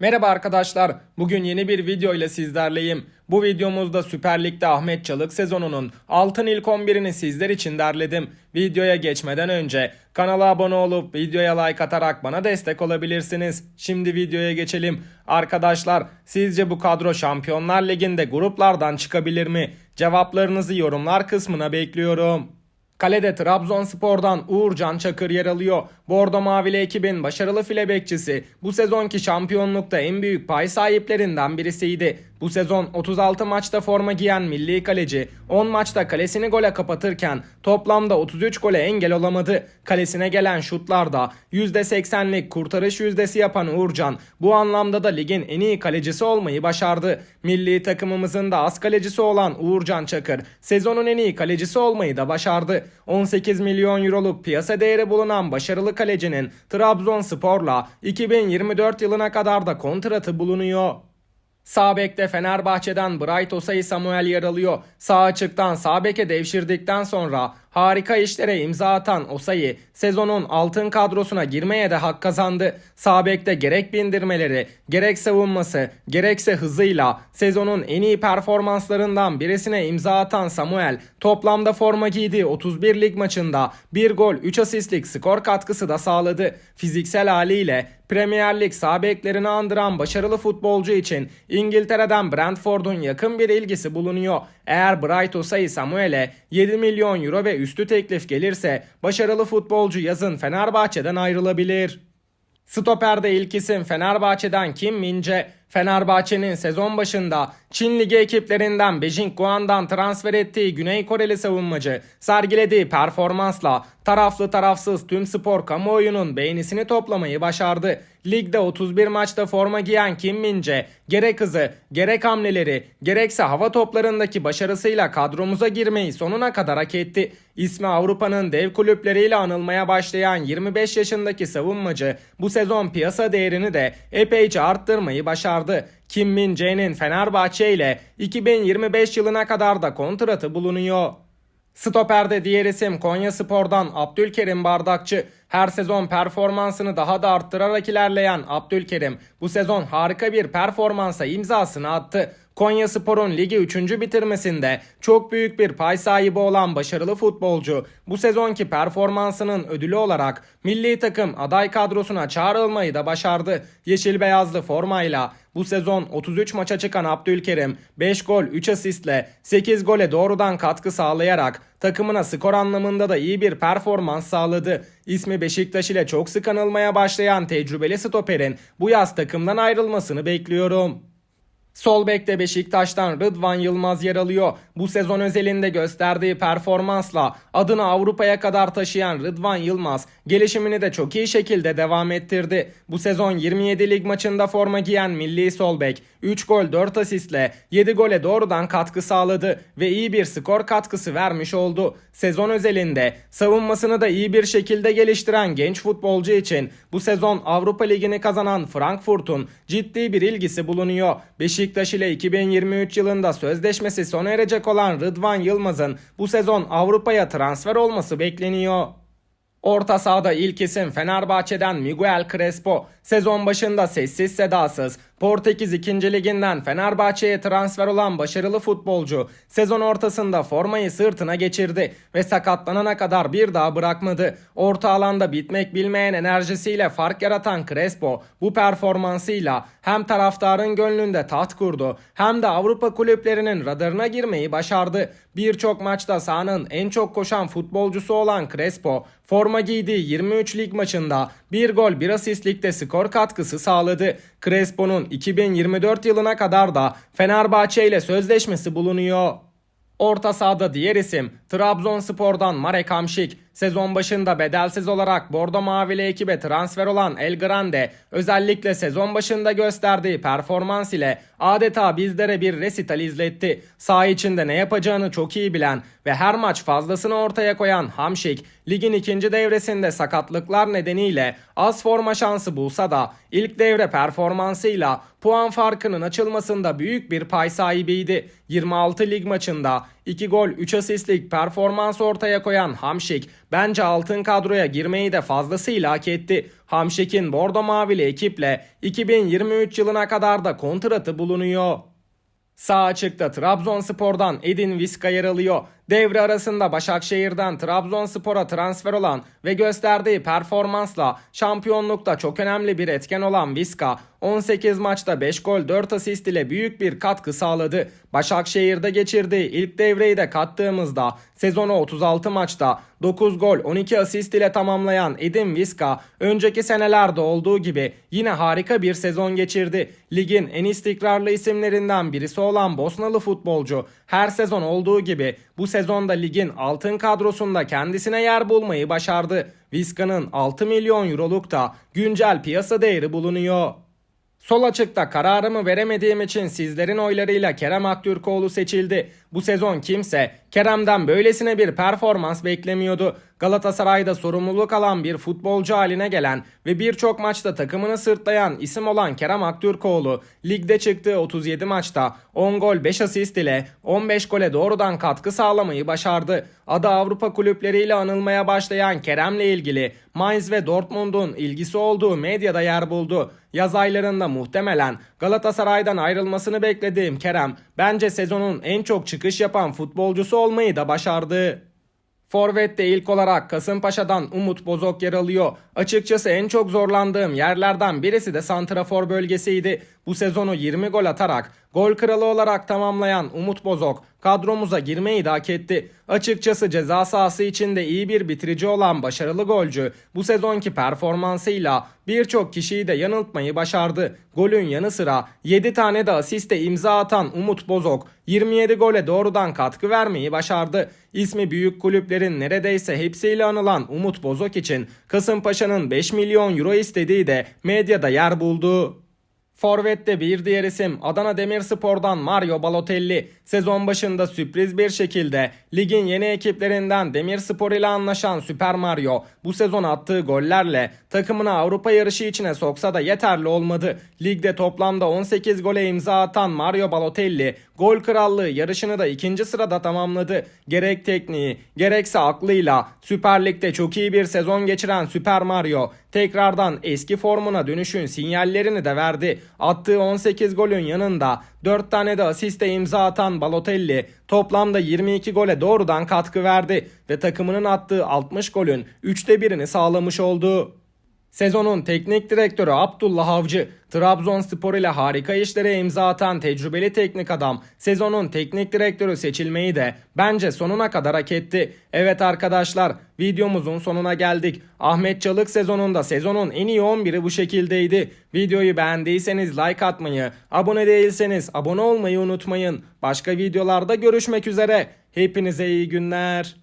Merhaba arkadaşlar. Bugün yeni bir video ile sizlerleyim. Bu videomuzda Süper Lig'de Ahmet Çalık sezonunun altın ilk 11'ini sizler için derledim. Videoya geçmeden önce kanala abone olup videoya like atarak bana destek olabilirsiniz. Şimdi videoya geçelim. Arkadaşlar sizce bu kadro Şampiyonlar Ligi'nde gruplardan çıkabilir mi? Cevaplarınızı yorumlar kısmına bekliyorum. Kalede Trabzonspor'dan Uğurcan Çakır yer alıyor. Bordo Mavili ekibin başarılı file bekçisi bu sezonki şampiyonlukta en büyük pay sahiplerinden birisiydi. Bu sezon 36 maçta forma giyen milli kaleci 10 maçta kalesini gole kapatırken toplamda 33 gole engel olamadı. Kalesine gelen şutlarda %80'lik kurtarış yüzdesi yapan Uğurcan bu anlamda da ligin en iyi kalecisi olmayı başardı. Milli takımımızın da az kalecisi olan Uğurcan Çakır sezonun en iyi kalecisi olmayı da başardı. 18 milyon euroluk piyasa değeri bulunan başarılı kalecinin Trabzonspor'la 2024 yılına kadar da kontratı bulunuyor. Sağ bekte Fenerbahçe'den Bright Osay Samuel yer alıyor. Sağ açıktan sağ beke devşirdikten sonra harika işlere imza atan Osayi sezonun altın kadrosuna girmeye de hak kazandı. Sağ bekte gerek bindirmeleri, gerek savunması, gerekse hızıyla sezonun en iyi performanslarından birisine imza atan Samuel toplamda forma giydiği 31 lig maçında 1 gol 3 asistlik skor katkısı da sağladı. Fiziksel haliyle Premier Lig sağ beklerini andıran başarılı futbolcu için İngiltere'den Brentford'un yakın bir ilgisi bulunuyor. Eğer Bright Osayi Samuel'e 7 milyon euro ve üstü teklif gelirse başarılı futbolcu yazın Fenerbahçe'den ayrılabilir. Stoper'de ilk isim Fenerbahçe'den Kim Mince. Fenerbahçe'nin sezon başında Çin Ligi ekiplerinden Beijing Guan'dan transfer ettiği Güney Koreli savunmacı sergilediği performansla taraflı tarafsız tüm spor kamuoyunun beğenisini toplamayı başardı. Ligde 31 maçta forma giyen Kim Mince gerek hızı, gerek hamleleri, gerekse hava toplarındaki başarısıyla kadromuza girmeyi sonuna kadar hak etti. İsmi Avrupa'nın dev kulüpleriyle anılmaya başlayan 25 yaşındaki savunmacı bu sezon piyasa değerini de epeyce arttırmayı başardı. Kim Min Jae'nin Fenerbahçe ile 2025 yılına kadar da kontratı bulunuyor. Stoper'de diğer isim Konya Spor'dan Abdülkerim Bardakçı. Her sezon performansını daha da arttırarak ilerleyen Abdülkerim bu sezon harika bir performansa imzasını attı. Konya Spor'un ligi 3. bitirmesinde çok büyük bir pay sahibi olan başarılı futbolcu bu sezonki performansının ödülü olarak milli takım aday kadrosuna çağrılmayı da başardı. Yeşil beyazlı formayla bu sezon 33 maça çıkan Abdülkerim 5 gol 3 asistle 8 gole doğrudan katkı sağlayarak takımına skor anlamında da iyi bir performans sağladı. İsmi Beşiktaş ile çok sık anılmaya başlayan tecrübeli stoperin bu yaz takımdan ayrılmasını bekliyorum. Sol bekte Beşiktaş'tan Rıdvan Yılmaz yer alıyor. Bu sezon özelinde gösterdiği performansla adını Avrupa'ya kadar taşıyan Rıdvan Yılmaz gelişimini de çok iyi şekilde devam ettirdi. Bu sezon 27 lig maçında forma giyen milli sol bek 3 gol 4 asistle 7 gole doğrudan katkı sağladı ve iyi bir skor katkısı vermiş oldu. Sezon özelinde savunmasını da iyi bir şekilde geliştiren genç futbolcu için bu sezon Avrupa Ligi'ni kazanan Frankfurt'un ciddi bir ilgisi bulunuyor. Beşiktaş ile 2023 yılında sözleşmesi sona erecek olan Rıdvan Yılmaz'ın bu sezon Avrupa'ya transfer olması bekleniyor. Orta sahada ilk isim Fenerbahçe'den Miguel Crespo. Sezon başında sessiz sedasız Portekiz 2. Liginden Fenerbahçe'ye transfer olan başarılı futbolcu sezon ortasında formayı sırtına geçirdi ve sakatlanana kadar bir daha bırakmadı. Orta alanda bitmek bilmeyen enerjisiyle fark yaratan Crespo bu performansıyla hem taraftarın gönlünde taht kurdu hem de Avrupa kulüplerinin radarına girmeyi başardı. Birçok maçta sahanın en çok koşan futbolcusu olan Crespo forma giydiği 23 lig maçında bir gol bir asistlikte skor katkısı sağladı. Crespo'nun 2024 yılına kadar da Fenerbahçe ile sözleşmesi bulunuyor. Orta sahada diğer isim Trabzonspor'dan Marek Hamšík. Sezon başında bedelsiz olarak Bordo Mavili ekibe transfer olan El Grande özellikle sezon başında gösterdiği performans ile adeta bizlere bir resital izletti. Sağ içinde ne yapacağını çok iyi bilen ve her maç fazlasını ortaya koyan Hamşik ligin ikinci devresinde sakatlıklar nedeniyle az forma şansı bulsa da ilk devre performansıyla puan farkının açılmasında büyük bir pay sahibiydi. 26 lig maçında 2 gol 3 asistlik performans ortaya koyan Hamşik bence altın kadroya girmeyi de fazlasıyla hak etti. Hamşik'in Bordo Mavili ekiple 2023 yılına kadar da kontratı bulunuyor. Sağ açıkta Trabzonspor'dan Edin Viska yer alıyor. Devre arasında Başakşehir'den Trabzonspor'a transfer olan ve gösterdiği performansla şampiyonlukta çok önemli bir etken olan Viska 18 maçta 5 gol 4 asist ile büyük bir katkı sağladı. Başakşehir'de geçirdiği ilk devreyi de kattığımızda sezonu 36 maçta 9 gol 12 asist ile tamamlayan Edin Viska önceki senelerde olduğu gibi yine harika bir sezon geçirdi. Ligin en istikrarlı isimlerinden birisi olan Bosnalı futbolcu her sezon olduğu gibi bu sezonda ligin altın kadrosunda kendisine yer bulmayı başardı. Viska'nın 6 milyon euroluk da güncel piyasa değeri bulunuyor. Sol açıkta kararımı veremediğim için sizlerin oylarıyla Kerem Aktürkoğlu seçildi. Bu sezon kimse Kerem'den böylesine bir performans beklemiyordu. Galatasaray'da sorumluluk alan bir futbolcu haline gelen ve birçok maçta takımını sırtlayan isim olan Kerem Aktürkoğlu ligde çıktığı 37 maçta 10 gol 5 asist ile 15 gole doğrudan katkı sağlamayı başardı. Adı Avrupa kulüpleriyle anılmaya başlayan Kerem'le ilgili Mainz ve Dortmund'un ilgisi olduğu medyada yer buldu. Yaz aylarında muhtemelen Galatasaray'dan ayrılmasını beklediğim Kerem bence sezonun en çok çıkış yapan futbolcusu olmayı da başardı. Forvet'te ilk olarak Kasımpaşa'dan Umut Bozok yer alıyor. Açıkçası en çok zorlandığım yerlerden birisi de santrafor bölgesiydi. Bu sezonu 20 gol atarak gol kralı olarak tamamlayan Umut Bozok kadromuza girmeyi de hak etti. Açıkçası ceza sahası içinde iyi bir bitirici olan başarılı golcü bu sezonki performansıyla birçok kişiyi de yanıltmayı başardı. Golün yanı sıra 7 tane de asiste imza atan Umut Bozok 27 gole doğrudan katkı vermeyi başardı. İsmi büyük kulüplerin neredeyse hepsiyle anılan Umut Bozok için Kasımpaşa'nın 5 milyon euro istediği de medyada yer buldu. Forvet'te bir diğer isim Adana Demirspor'dan Mario Balotelli. Sezon başında sürpriz bir şekilde ligin yeni ekiplerinden Demirspor ile anlaşan Süper Mario bu sezon attığı gollerle takımını Avrupa yarışı içine soksa da yeterli olmadı. Ligde toplamda 18 gole imza atan Mario Balotelli gol krallığı yarışını da ikinci sırada tamamladı. Gerek tekniği gerekse aklıyla Süper Lig'de çok iyi bir sezon geçiren Süper Mario tekrardan eski formuna dönüşün sinyallerini de verdi. Attığı 18 golün yanında 4 tane de asiste imza atan Balotelli toplamda 22 gole doğrudan katkı verdi ve takımının attığı 60 golün 3'te birini sağlamış oldu. Sezonun teknik direktörü Abdullah Avcı, Trabzonspor ile harika işlere imza atan tecrübeli teknik adam, sezonun teknik direktörü seçilmeyi de bence sonuna kadar hak etti. Evet arkadaşlar, videomuzun sonuna geldik. Ahmet Çalık sezonunda sezonun en iyi 11'i bu şekildeydi. Videoyu beğendiyseniz like atmayı, abone değilseniz abone olmayı unutmayın. Başka videolarda görüşmek üzere. Hepinize iyi günler.